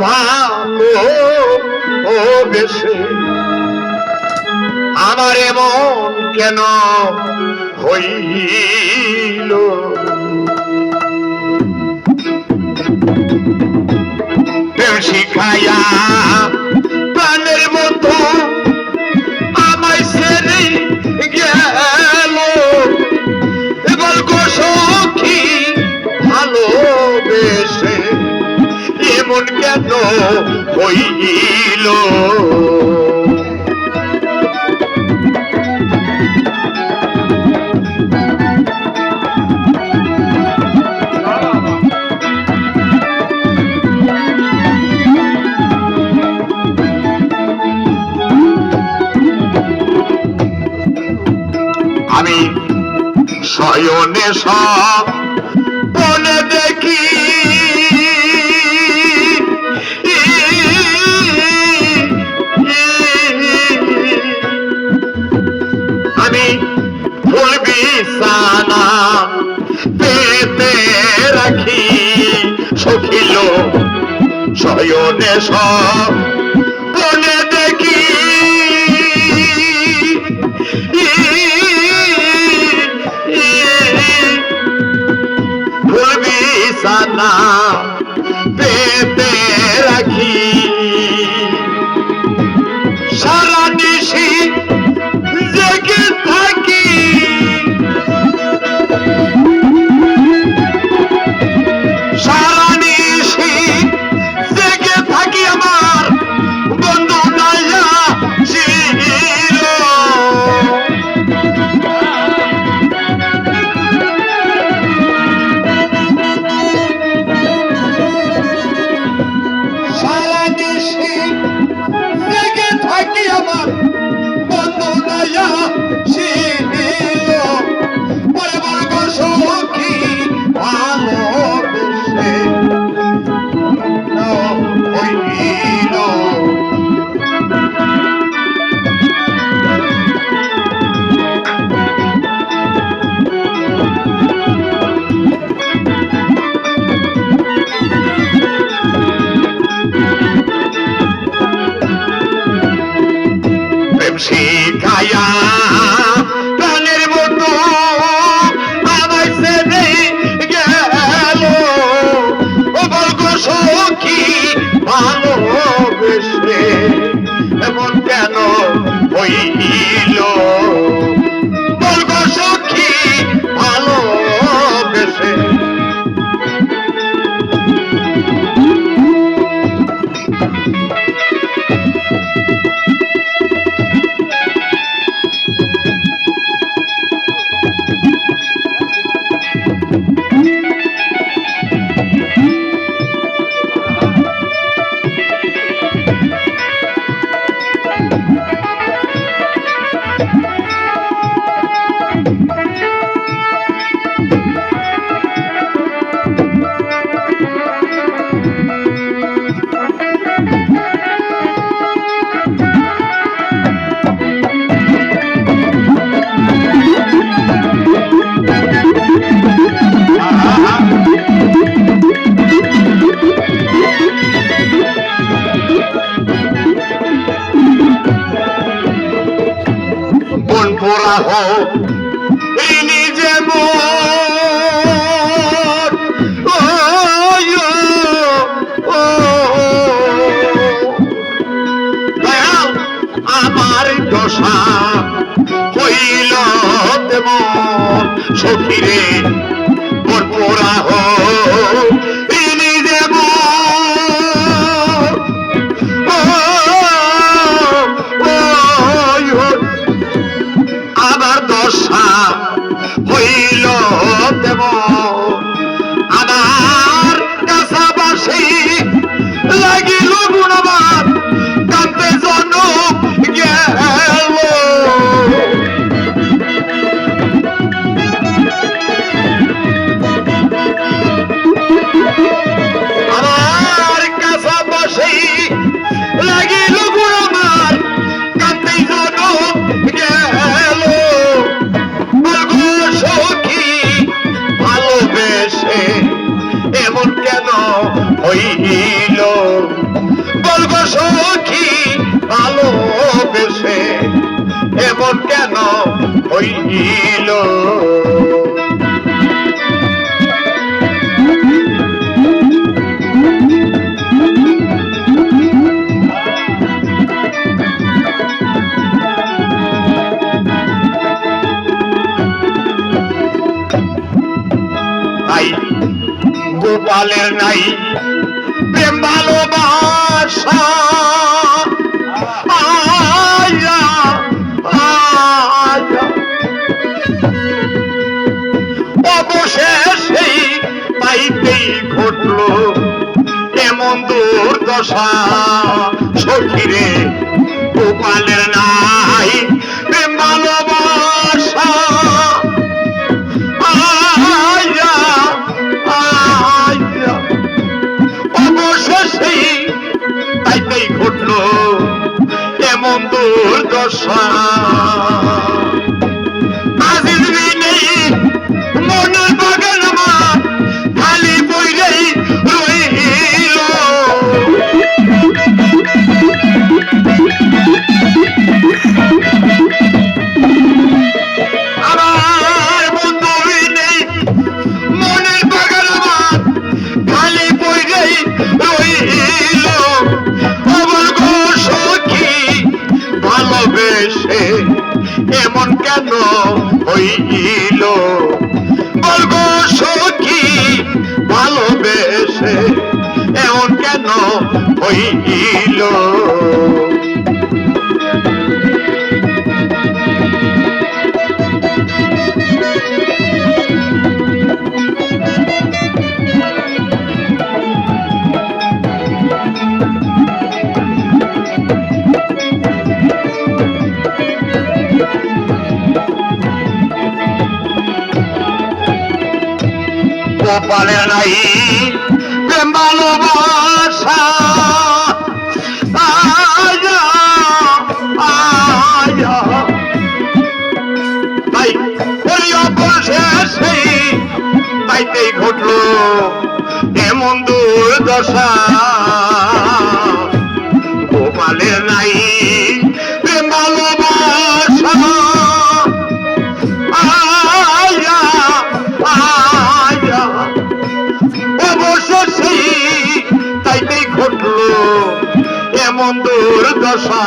ভালো আমার এমন কেন হইল? শিখায়া প্রাণের শয়নে বলে দেখি। আমি ফুলবি সানা পেতে রাখি সখিল শয়নে সব Yeah. বলা হোক ইনি আমার দশা হইল দেব সখীরে বরপরা হোক হইল। বলব সখী ভালোবেসে এমন কেন হইল? গোপালের নাই। দুর্দশা সখিরে গোপালের নাই প্রেম ভালোবাসা। অবশেষে তাইতেই ঘটলো এমন দুর্দশা। আজিজ নেই মনের হইল বলব সখী ভালোবেসে এমন কেন হইল? কপালে নাই প্রেম ভালোবাসা এমন দুর্দশা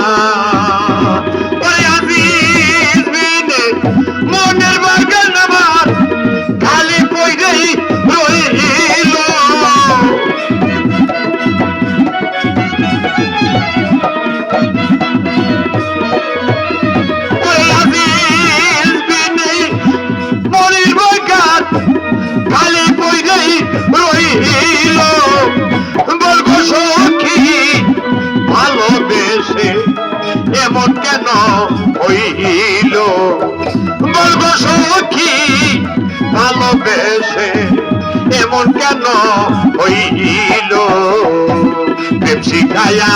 ওই আজিজ বিনে মনের বাগান আমার খালি কই রইল বলব সখী ভালোবেসে এমন কেন হইল? প্রেম শিখায়া